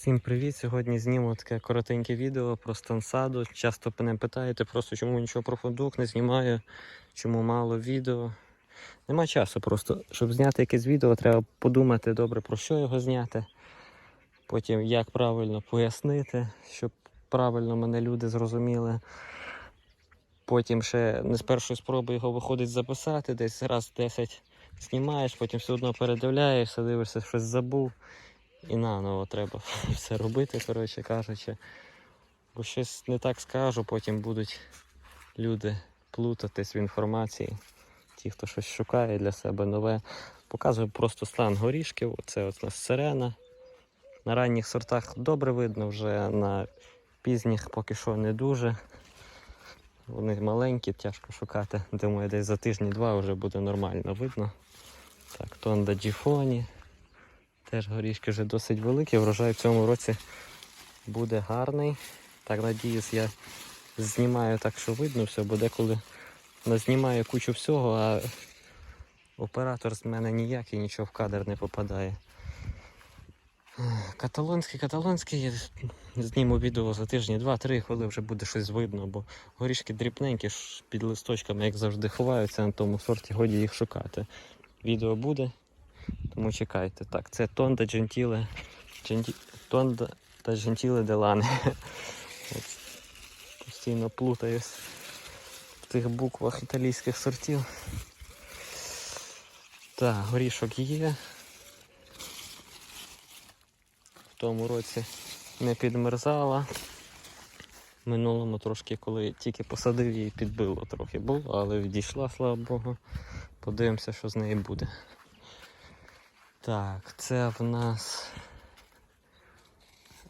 Всім привіт! Сьогодні зніму таке коротеньке відео про стан саду. Часто мене питаєте, просто чому нічого про ходок не знімаю, чому мало відео. Нема часу просто. Щоб зняти якесь відео, треба подумати добре про що його зняти. Потім як правильно пояснити, щоб правильно мене люди зрозуміли. Потім ще не з першої спроби його виходить записати, десь раз 10 знімаєш, потім все одно передивляєшся, дивишся, щось забув. І наново треба все робити, коротше кажучи. Бо щось не так скажу, потім будуть люди плутатись в інформації. Ті, хто щось шукає для себе нове. Показую просто стан горішків. Це от у нас сирена. На ранніх сортах добре видно, вже на пізніх поки що не дуже. Вони маленькі, тяжко шукати. Думаю, десь за тижні-два вже буде нормально видно. Так, тонда джіфоні. Теж горішки вже досить великі, врожай в цьому році буде гарний. Так, надіюсь, я знімаю так, що видно все, бо деколи знімаю кучу всього, а оператор з мене ніякий, нічого в кадр не попадає. Каталонський, каталонський, зніму відео за тижні, два-три, коли вже буде щось видно, бо горішки дрібненькі під листочками, як завжди, ховаються на тому сорті, годі їх шукати. Відео буде, тому чекайте. Так, це Тонда Джентіле. Дженті... Тонда та Джентіле Делане. Постійно плутаюсь в тих буквах італійських сортів. Так, горішок є. В тому році не підмерзала. Минулому трошки, коли тільки посадив її, підбило трохи було, але відійшла, слава Богу. Подивимося, що з неї буде. Так, це в нас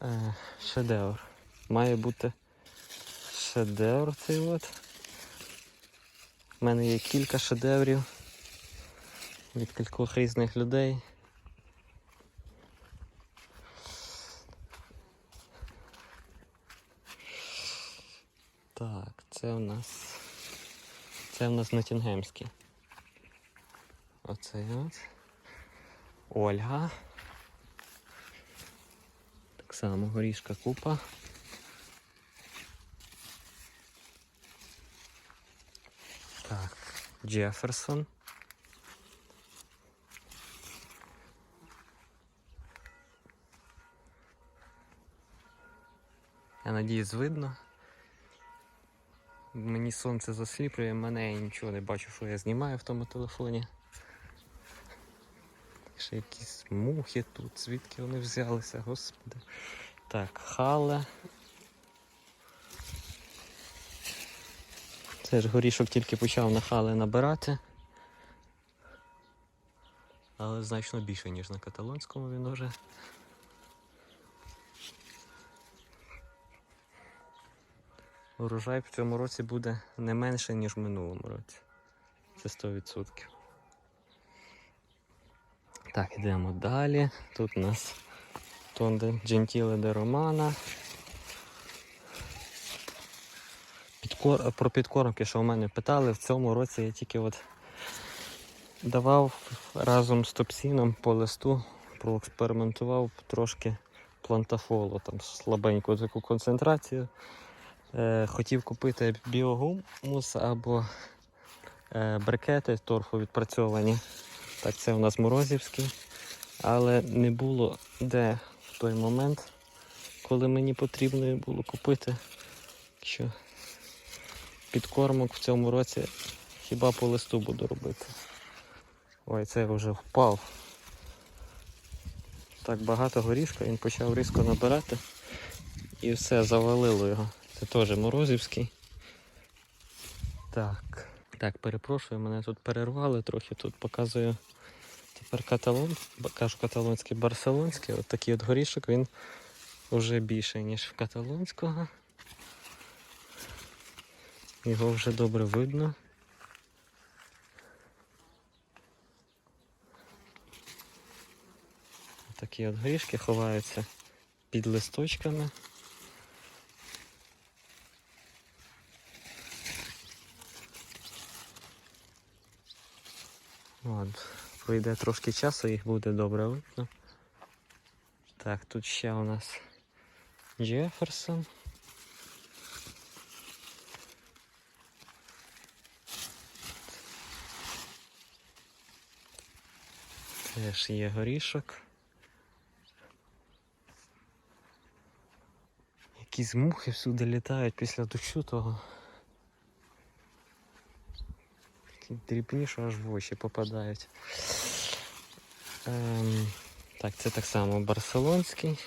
е, шедевр. Має бути шедевр цей от. У мене є кілька шедеврів від кількох різних людей. Так, це у нас. Це у нас Нотінгемський. Оцей от. Ольга. Так само горішка купа. Так, Джеферсон. Я надіюсь, видно. Мені сонце засліплює, мене я нічого не бачу, що я знімаю в тому телефоні. Ще якісь мухи тут, звідки вони взялися, господи. Так, хале. Це ж горішок тільки почав на хале набирати. Але значно більше, ніж на каталонському він уже. Урожай в цьому році буде не менше, ніж в минулому році. Це 100%. Так, йдемо далі. Тут у нас Тонде Джентіле де Романа. Підкор... Про підкормки, що у мене питали, в цьому році я тільки от давав разом з топсіном по листу, проекспериментував трошки плантафолу, там слабеньку таку концентрацію. Е, хотів купити біогумус або е, брикети торфу відпрацьовані. Так, це у нас Морозівський. Але не було де в той момент, коли мені потрібно було купити. Що підкормок в цьому році хіба по листу буду робити. Ой, це вже впав. Так багато горішка, він почав різко набирати і все, завалило його. Це теж Морозівський. Так. Так, перепрошую, мене тут перервали трохи. Тут показую тепер каталон, кажу каталонський барселонський. От такий от горішок, він вже більший, ніж в каталонського. Його вже добре видно. Такі от горішки ховаються під листочками. От, пройде трошки часу, їх буде добре видно. Так, тут ще у нас Джеферсон. Теж є горішок. Якісь мухи всюди літають після дощу того. Такі дрібні, що аж в очі попадають. Ем, так, це так само барселонський.